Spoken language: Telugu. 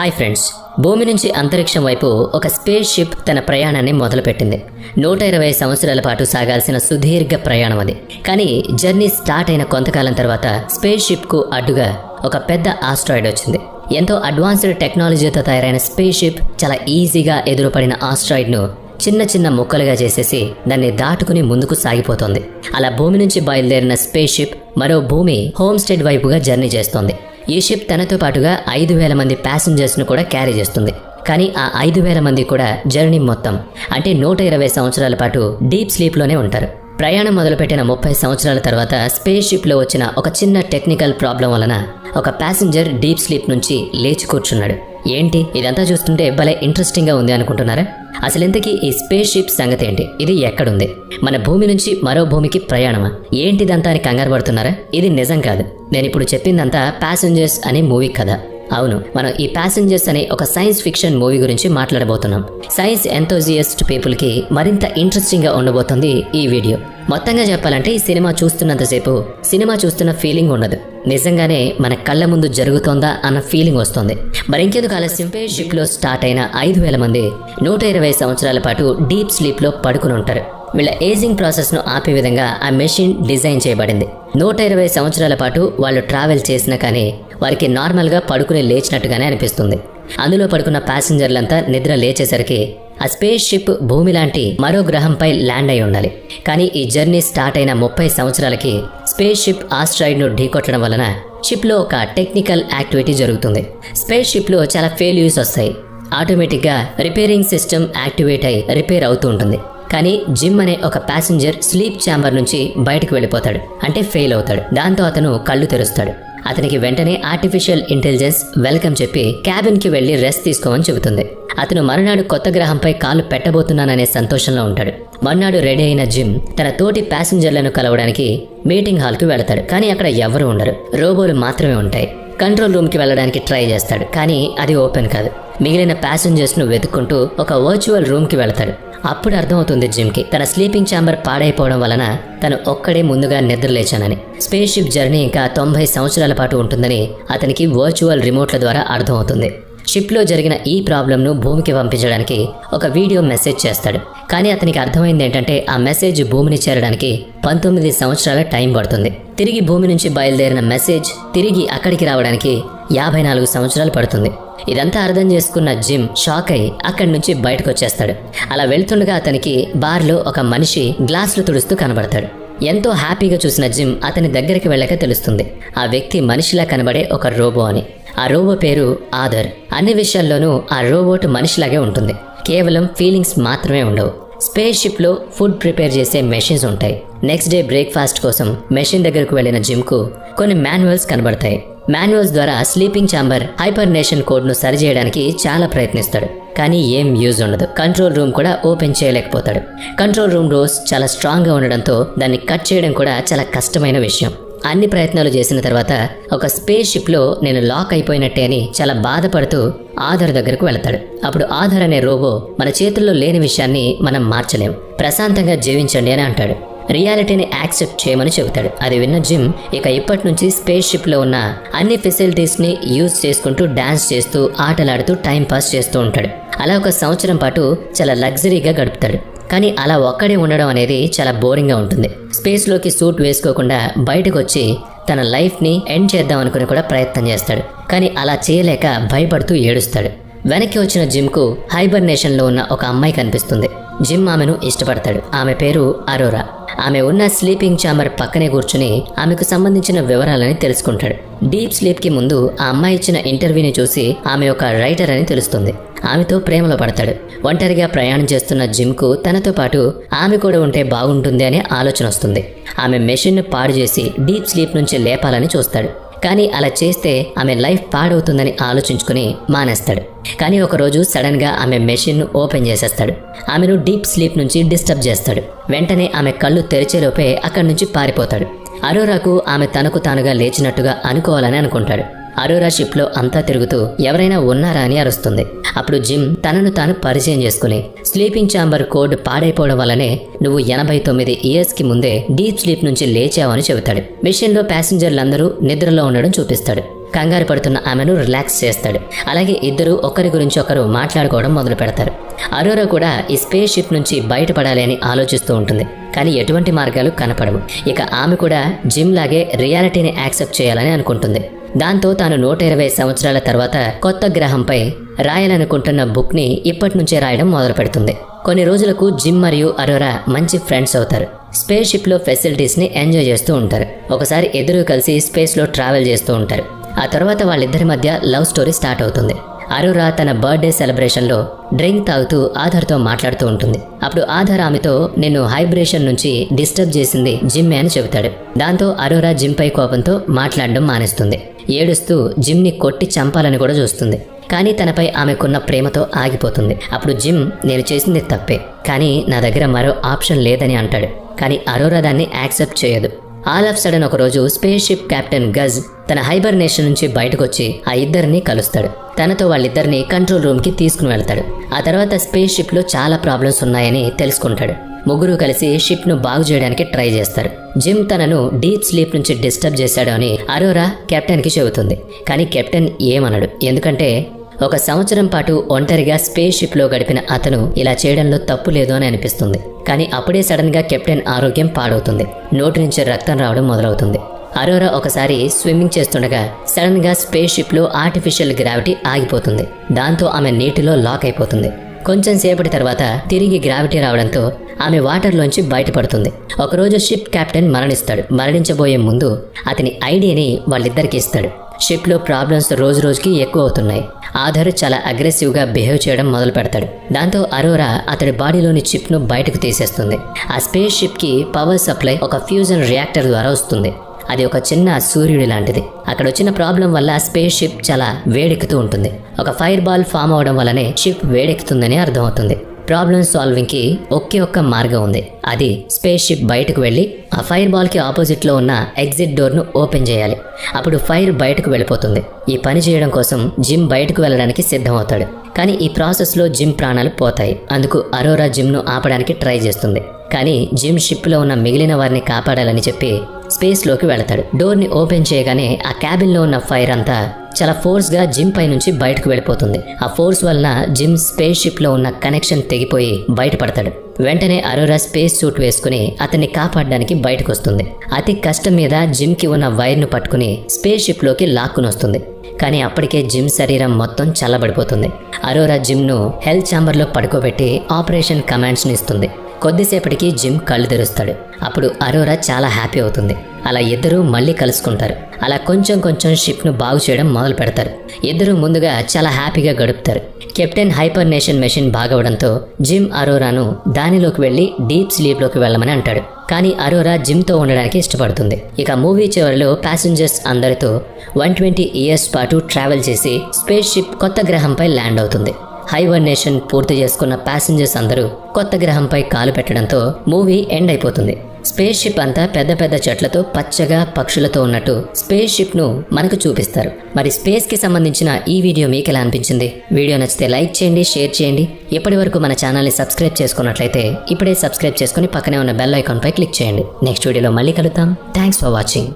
Hi friends. భూమి నుంచి అంతరిక్షం వైపు ఒక స్పేస్ షిప్ తన ప్రయాణాన్ని మొదలుపెట్టింది. నూట ఇరవై సంవత్సరాల పాటు సాగాల్సిన సుదీర్ఘ ప్రయాణం అది. కానీ జర్నీ స్టార్ట్ అయిన కొంతకాలం తర్వాత స్పేస్ షిప్కు అడ్డుగా ఒక పెద్ద ఆస్ట్రాయిడ్ వచ్చింది. ఎంతో అడ్వాన్స్డ్ టెక్నాలజీతో తయారైన స్పేస్ షిప్ చాలా ఈజీగా ఎదురుపడిన ఆస్ట్రాయిడ్ను చిన్న చిన్న ముక్కలుగా చేసేసి దాన్ని దాటుకుని ముందుకు సాగిపోతోంది. అలా భూమి నుంచి బయలుదేరిన స్పేస్ షిప్ మరో భూమి హోమ్ స్టేట్ వైపుగా జర్నీ చేస్తోంది. ఈ షిప్ తనతో పాటుగా ఐదు వేల మంది ప్యాసింజర్స్ను కూడా క్యారీ చేస్తుంది. కానీ ఆ ఐదు వేల మంది కూడా జర్నీ మొత్తం అంటే నూట ఇరవై సంవత్సరాల పాటు డీప్ స్లీప్లోనే ఉంటారు. ప్రయాణం మొదలుపెట్టిన ముప్పై సంవత్సరాల తర్వాత స్పేస్ షిప్లో వచ్చిన ఒక చిన్న టెక్నికల్ ప్రాబ్లం వలన ఒక ప్యాసింజర్ డీప్ స్లీప్ నుంచి లేచి కూర్చున్నాడు. ఏంటి ఇదంతా చూస్తుంటే భలే ఇంట్రెస్టింగ్గా ఉంది అనుకుంటున్నారా? అసలు ఈ స్పేస్ షిప్ సంగతి ఏంటి? ఇది ఎక్కడుంది? మన భూమి నుంచి మరో భూమికి ప్రయాణమా? ఏంటిదంతా అని కంగారు పడుతున్నారా? ఇది నిజం కాదు. నేను ఇప్పుడు చెప్పిందంతా ప్యాసింజర్స్ అనే మూవీ కథ. అవును మనం ఈ ప్యాసింజర్స్ అనే ఒక సైన్స్ ఫిక్షన్ మూవీ గురించి మాట్లాడబోతున్నాం. సైన్స్ ఎంతోజియస్ట్ పీపుల్కి మరింత ఇంట్రెస్టింగ్గా ఉండబోతుంది ఈ వీడియో మొత్తంగా చెప్పాలంటే ఈ సినిమా చూస్తున్నంతసేపు సినిమా చూస్తున్న ఫీలింగ్ ఉండదు. నిజంగానే మన కళ్ళ ముందు జరుగుతోందా అన్న ఫీలింగ్ వస్తుంది. మరి ఇంకెందుకు ఆలస్యం? షిప్లో స్టార్ట్ అయిన ఐదు వేల మంది నూట ఇరవై సంవత్సరాల పాటు డీప్ స్లీప్లో పడుకుని ఉంటారు. వీళ్ళ ఏజింగ్ ప్రాసెస్ను ఆపే విధంగా ఆ మెషిన్ డిజైన్ చేయబడింది. నూట ఇరవై సంవత్సరాల పాటు వాళ్ళు ట్రావెల్ చేసినా కానీ వారికి నార్మల్గా పడుకుని లేచినట్టుగానే అనిపిస్తుంది. అందులో పడుకున్న ప్యాసింజర్లంతా నిద్ర లేచేసరికి ఆ స్పేస్ షిప్ భూమి లాంటి మరో గ్రహంపై ల్యాండ్ అయి ఉండాలి. కానీ ఈ జర్నీ స్టార్ట్ అయిన ముప్పై సంవత్సరాలకి స్పేస్ షిప్ ఆస్ట్రాయిడ్ను ఢీకొట్టడం వలన షిప్లో ఒక టెక్నికల్ యాక్టివిటీ జరుగుతుంది. స్పేస్ షిప్లో చాలా ఫెయిల్యూర్స్ వస్తాయి. ఆటోమేటిక్గా రిపేరింగ్ సిస్టమ్ యాక్టివేట్ అయి రిపేర్ అవుతూ ఉంటుంది. కానీ జిమ్ అనే ఒక ప్యాసింజర్ స్లీప్ ఛాంబర్ నుంచి బయటకు వెళ్ళిపోతాడు. అంటే ఫెయిల్ అవుతాడు. దాంతో అతను కళ్ళు తెరుస్తాడు. అతనికి వెంటనే ఆర్టిఫిషియల్ ఇంటెలిజెన్స్ వెల్కమ్ చెప్పి క్యాబిన్కి వెళ్ళి రెస్ట్ తీసుకోమని చెబుతుంది. అతను మరునాడు కొత్త గ్రహంపై కాలు పెట్టబోతున్నాననే సంతోషంలో ఉంటాడు. మర్నాడు రెడీ అయిన జిమ్ తన తోటి ప్యాసింజర్లను కలవడానికి మీటింగ్ హాల్కి వెళతాడు. కానీ అక్కడ ఎవరు ఉండరు. రోబోలు మాత్రమే ఉంటాయి. కంట్రోల్ రూమ్కి వెళ్ళడానికి ట్రై చేస్తాడు. కానీ అది ఓపెన్ కాదు. మిగిలిన ప్యాసింజర్స్ను వెతుక్కుంటూ ఒక వర్చువల్ రూమ్కి వెళతాడు. అప్పుడు అర్థమవుతుంది జిమ్కి. తన స్లీపింగ్ ఛాంబర్ పాడైపోవడం వలన తను ఒక్కడే ముందుగా నిద్రలేచానని. స్పేస్ షిప్ జర్నీ ఇంకా తొంభై సంవత్సరాల పాటు ఉంటుందని అతనికి వర్చువల్ రిమోట్ల ద్వారా అర్థమవుతుంది. షిప్లో జరిగిన ఈ ప్రాబ్లంను భూమికి పంపించడానికి ఒక వీడియో మెసేజ్ చేస్తాడు. కానీ అతనికి అర్థమైంది ఏంటంటే ఆ మెసేజ్ భూమిని చేరడానికి పంతొమ్మిది సంవత్సరాల టైం పడుతుంది. తిరిగి భూమి నుంచి బయలుదేరిన మెసేజ్ తిరిగి అక్కడికి రావడానికి యాభై నాలుగు సంవత్సరాలు పడుతుంది. ఇదంతా అర్థం చేసుకున్న జిమ్ షాక్ అయి అక్కడి నుంచి బయటకు వచ్చేస్తాడు. అలా వెళ్తుండగా అతనికి బార్లో ఒక మనిషి గ్లాసులు తుడుస్తూ కనబడతాడు. ఎంతో హ్యాపీగా చూసిన జిమ్ అతని దగ్గరికి వెళ్ళక తెలుస్తుంది. ఆ వ్యక్తి మనిషిలా కనబడే ఒక రోబో అని. ఆ రోబో పేరు ఆధర్. అన్ని విషయాల్లోనూ ఆ రోబోట్ మనిషిలాగే ఉంటుంది. కేవలం ఫీలింగ్స్ మాత్రమే ఉండవు. స్పేస్ షిప్లో ఫుడ్ ప్రిపేర్ చేసే మెషిన్స్ ఉంటాయి. నెక్స్ట్ డే బ్రేక్ఫాస్ట్ కోసం మెషిన్ దగ్గరకు వెళ్ళిన జిమ్కు కొన్ని మాన్యువల్స్ కనబడతాయి. మాన్యువల్స్ ద్వారా స్లీపింగ్ ఛాంబర్ హైపర్నేషన్ కోడ్ను సరిచేయడానికి చాలా ప్రయత్నిస్తాడు. కానీ ఏం యూజ్ ఉండదు. కంట్రోల్ రూమ్ కూడా ఓపెన్ చేయలేకపోతాడు. కంట్రోల్ రూమ్ డోర్స్ చాలా స్ట్రాంగ్గా ఉండడంతో దాన్ని కట్ చేయడం కూడా చాలా కష్టమైన విషయం. అన్ని ప్రయత్నాలు చేసిన తర్వాత ఒక స్పేస్ షిప్లో నేను లాక్ అయిపోయినట్టే అని చాలా బాధపడుతూ ఆధార్ దగ్గరకు వెళతాడు. అప్పుడు ఆధార్ అనే రోబో మన చేతుల్లో లేని విషయాన్ని మనం మార్చలేం. ప్రశాంతంగా జీవించండి అని అంటాడు. రియాలిటీని యాక్సెప్ట్ చేయమని చెబుతాడు. అది విన్న జిమ్ ఇక ఇప్పటి నుంచి స్పేస్ షిప్లో ఉన్న అన్ని ఫెసిలిటీస్ని యూజ్ చేసుకుంటూ డాన్స్ చేస్తూ ఆటలాడుతూ టైం పాస్ చేస్తూ ఉంటాడు. అలా ఒక సంవత్సరం పాటు చాలా లగ్జరీగా గడుపుతాడు. కానీ అలా ఒక్కడే ఉండడం అనేది చాలా బోరింగ్గా ఉంటుంది. స్పేస్లోకి సూట్ వేసుకోకుండా బయటకు వచ్చి తన లైఫ్ని ఎండ్ చేద్దాం అనుకుని కూడా ప్రయత్నం చేస్తాడు. కానీ అలా చేయలేక భయపడుతూ ఏడుస్తాడు. వెనక్కి వచ్చిన జిమ్కు హైబర్నేషన్లో ఉన్న ఒక అమ్మాయి కనిపిస్తుంది. జిమ్ ఆమెను ఇష్టపడతాడు. ఆమె పేరు అరోరా. ఆమె ఉన్న స్లీపింగ్ ఛాంబర్ పక్కనే కూర్చుని ఆమెకు సంబంధించిన వివరాలని తెలుసుకుంటాడు. డీప్ స్లీప్కి ముందు ఆ అమ్మాయి ఇచ్చిన ఇంటర్వ్యూని చూసి ఆమె ఒక రైటర్ అని తెలుస్తుంది. ఆమెతో ప్రేమలో పడతాడు. ఒంటరిగా ప్రయాణం చేస్తున్న జిమ్కు తనతో పాటు ఆమె కూడా ఉంటే బాగుంటుంది అనే ఆలోచన వస్తుంది. ఆమె మెషిన్ను పాడు చేసి డీప్ స్లీప్ నుంచి లేపాలని చూస్తాడు. కానీ అలా చేస్తే ఆమె లైఫ్ పాడవుతుందని ఆలోచించుకుని మానేస్తాడు. కానీ ఒకరోజు సడన్గా ఆమె మెషిన్ను ఓపెన్ చేసేస్తాడు. ఆమెను డీప్ స్లీప్ నుంచి డిస్టర్బ్ చేస్తాడు. వెంటనే ఆమె కళ్ళు తెరిచేలోపే అక్కడి నుంచి పారిపోతాడు. అరోరాకు ఆమె తనకు తానుగా లేచినట్టుగా అనుకోవాలని అనుకుంటాడు. అరోరా షిప్లో అంతా తిరుగుతూ ఎవరైనా ఉన్నారా అని అరుస్తుంది. అప్పుడు జిమ్ తనను తాను పరిచయం చేసుకుని స్లీపింగ్ ఛాంబర్ కోడ్ పాడైపోవడం వల్లనే నువ్వు ఎనభై తొమ్మిది ఇయర్స్కి ముందే డీప్ స్లీప్ నుంచి లేచావని చెబుతాడు. మిషన్లో ప్యాసింజర్లందరూ నిద్రలో ఉండడం చూపిస్తాడు. కంగారు పడుతున్న ఆమెను రిలాక్స్ చేస్తాడు. అలాగే ఇద్దరు ఒకరి గురించి ఒకరు మాట్లాడుకోవడం మొదలు పెడతారు. అరోరా కూడా ఈ స్పేస్ షిప్ నుంచి బయటపడాలి అని ఆలోచిస్తూ ఉంటుంది. కానీ ఎటువంటి మార్గాలు కనపడవు. ఇక ఆమె కూడా జిమ్ లాగే రియాలిటీని యాక్సెప్ట్ చేయాలని అనుకుంటుంది. దాంతో తాను నూట ఇరవై సంవత్సరాల తర్వాత కొత్త గ్రహంపై రాయాలనుకుంటున్న బుక్ని ఇప్పటి నుంచే రాయడం మొదలు పెడుతుంది కొన్ని రోజులకు జిమ్ మరియు అరోరా మంచి ఫ్రెండ్స్ అవుతారు. స్పేస్ షిప్లో ఫెసిలిటీస్ని ఎంజాయ్ చేస్తూ ఉంటారు. ఒకసారి ఎదురు కలిసి స్పేస్లో ట్రావెల్ చేస్తూ ఉంటారు. ఆ తర్వాత వాళ్ళిద్దరి మధ్య లవ్ స్టోరీ స్టార్ట్ అవుతుంది. అరోరా తన బర్త్డే సెలబ్రేషన్లో డ్రింక్ తాగుతూ ఆధార్తో మాట్లాడుతూ ఉంటుంది. అప్పుడు ఆధార్ ఆమెతో నిన్ను హైబ్రేషన్ నుంచి డిస్టర్బ్ చేసింది జిమ్ అని చెబుతాడు. దాంతో అరోరా జిమ్పై కోపంతో మాట్లాడడం మానేస్తుంది. ఏడుస్తూ జిమ్ని కొట్టి చంపాలని కూడా చూస్తుంది. కానీ తనపై ఆమెకున్న ప్రేమతో ఆగిపోతుంది. అప్పుడు జిమ్ నేను చేసింది తప్పే. కానీ నా దగ్గర మరో ఆప్షన్ లేదని అంటాడు. కానీ అరోరా దాన్ని యాక్సెప్ట్ చేయదు. ఆల్ ఆఫ్ సడన్ ఒకరోజు స్పేస్ షిప్ కెప్టెన్ గజ్ తన హైబర్నేషన్ నుంచి బయటకొచ్చి ఆ ఇద్దరిని కలుస్తాడు. తనతో వాళ్ళిద్దరిని కంట్రోల్ రూమ్కి తీసుకుని వెళ్తాడు. ఆ తర్వాత స్పేస్ షిప్లో చాలా ప్రాబ్లమ్స్ ఉన్నాయని తెలుసుకుంటాడు. ముగ్గురు కలిసి షిప్ను బాగు చేయడానికి ట్రై చేస్తారు. జిమ్ తనను డీప్ స్లీప్ నుంచి డిస్టర్బ్ చేశాడు అని అరోరా కెప్టెన్కి చెబుతుంది. కానీ కెప్టెన్ ఏమనడు. ఎందుకంటే ఒక సంవత్సరం పాటు ఒంటరిగా స్పేస్ షిప్లో గడిపిన అతను ఇలా చేయడంలో తప్పు లేదు అని అనిపిస్తుంది. కానీ అప్పుడే సడన్గా కెప్టెన్ ఆరోగ్యం పాడవుతుంది. నోటి నుంచి రక్తం రావడం మొదలవుతుంది. అరోరా ఒకసారి స్విమ్మింగ్ చేస్తుండగా సడన్గా స్పేస్ షిప్లో ఆర్టిఫిషియల్ గ్రావిటీ ఆగిపోతుంది. దాంతో ఆమె నీటిలో లాక్ అయిపోతుంది. కొంచెం సేపటి తర్వాత తిరిగి గ్రావిటీ రావడంతో ఆమె వాటర్లోంచి బయటపడుతుంది. ఒకరోజు షిప్ కెప్టెన్ మరణిస్తాడు. మరణించబోయే ముందు అతని ఐడియాని వాళ్ళిద్దరికి ఇస్తాడు. షిప్లో ప్రాబ్లమ్స్ రోజు రోజుకి ఎక్కువ అవుతున్నాయి. ఆధర్ చాలా అగ్రెసివ్గా బిహేవ్ చేయడం మొదలు పెడతాడు. దాంతో అరోరా అతడి బాడీలోని చిప్ను బయటకు తీసేస్తుంది. ఆ స్పేస్ షిప్కి పవర్ సప్లై ఒక ఫ్యూజన్ రియాక్టర్ ద్వారా వస్తుంది. అది ఒక చిన్న సూర్యుడి లాంటిది. అక్కడ వచ్చిన ప్రాబ్లం వల్ల స్పేస్ షిప్ చాలా వేడెక్కుతూ ఉంటుంది. ఒక ఫైర్ బాల్ ఫామ్ అవడం వల్లనే షిప్ వేడెక్కుతుందని అర్థమవుతుంది. ప్రాబ్లమ్ సాల్వింగ్కి ఒకే ఒక్క మార్గం ఉంది. అది స్పేస్ షిప్ బయటకు వెళ్ళి ఆ ఫైర్ బాల్కి ఆపోజిట్లో ఉన్న ఎగ్జిట్ డోర్ను ఓపెన్ చేయాలి. అప్పుడు ఫైర్ బయటకు వెళ్ళిపోతుంది. ఈ పని చేయడం కోసం జిమ్ బయటకు వెళ్ళడానికి సిద్ధమవుతాడు. కానీ ఈ ప్రాసెస్లో జిమ్ ప్రాణాలు పోతాయి. అందుకు అరోరా జిమ్ను ఆపడానికి ట్రై చేస్తుంది. కానీ జిమ్ షిప్లో ఉన్న మిగిలిన వారిని కాపాడాలని చెప్పి స్పేస్లోకి వెళతాడు. డోర్ని ఓపెన్ చేయగానే ఆ క్యాబిన్లో ఉన్న ఫైర్ అంతా చాలా ఫోర్స్గా జిమ్ పై నుంచి బయటకు వెళ్ళిపోతుంది. ఆ ఫోర్స్ వలన జిమ్ స్పేస్ షిప్లో ఉన్న కనెక్షన్ తెగిపోయి బయటపడతాడు. వెంటనే అరోరా స్పేస్ సూట్ వేసుకుని అతన్ని కాపాడడానికి బయటకు వస్తుంది అతి కష్టం మీద జిమ్కి ఉన్న వైర్ను పట్టుకుని స్పేస్ షిప్లోకి లాక్కుని వస్తుంది కానీ అప్పటికే జిమ్ శరీరం మొత్తం చల్లబడిపోతుంది. అరోరా జిమ్ను హెల్త్ ఛాంబర్లో పడుకోబెట్టి ఆపరేషన్ కమాండ్స్ని ఇస్తుంది. కొద్దిసేపటికి జిమ్ కళ్ళు తెరుస్తాడు. అప్పుడు అరోరా చాలా హ్యాపీ అవుతుంది. అలా ఇద్దరూ మళ్ళీ కలుసుకుంటారు. అలా కొంచెం కొంచెం షిప్ను బాగు చేయడం మొదలు పెడతారు. ఇద్దరు ముందుగా చాలా హ్యాపీగా గడుపుతారు. కెప్టెన్ హైపర్ నేషన్ మెషిన్ బాగవడంతో జిమ్ అరోరాను దానిలోకి వెళ్ళి డీప్ స్లీప్లోకి వెళ్ళమని అంటాడు. కానీ అరోరా జిమ్తో ఉండడానికి ఇష్టపడుతుంది. ఇక మూవీ చివరిలో ప్యాసింజర్స్ అందరితో వన్ ట్వంటీ ఇయర్స్ పాటు ట్రావెల్ చేసి స్పేస్ షిప్ కొత్త గ్రహంపై ల్యాండ్ అవుతుంది. హైవర్నేషన్ పూర్తి చేసుకున్న ప్యాసింజర్స్ అందరూ కొత్త గ్రహంపై కాలు పెట్టడంతో మూవీ ఎండ్ అయిపోతుంది. స్పేస్ షిప్ అంతా పెద్ద పెద్ద చెట్లతో పచ్చగా పక్షులతో ఉన్నట్టు స్పేస్ షిప్ను మనకు చూపిస్తారు. మరి స్పేస్కి సంబంధించిన ఈ వీడియో మీకు ఎలా అనిపించింది? వీడియో నచ్చితే లైక్ చేయండి షేర్ చేయండి. ఇప్పటి వరకు మన ఛానల్ని సబ్స్క్రైబ్ చేసుకున్నట్లయితే ఇప్పుడే సబ్స్క్రైబ్ చేసుకుని పక్కనే ఉన్న బెల్ ఐకాన్ పై క్లిక్ చేయండి. నెక్స్ట్ వీడియోలో మళ్ళీ కలుద్దాం. Thanks for watching.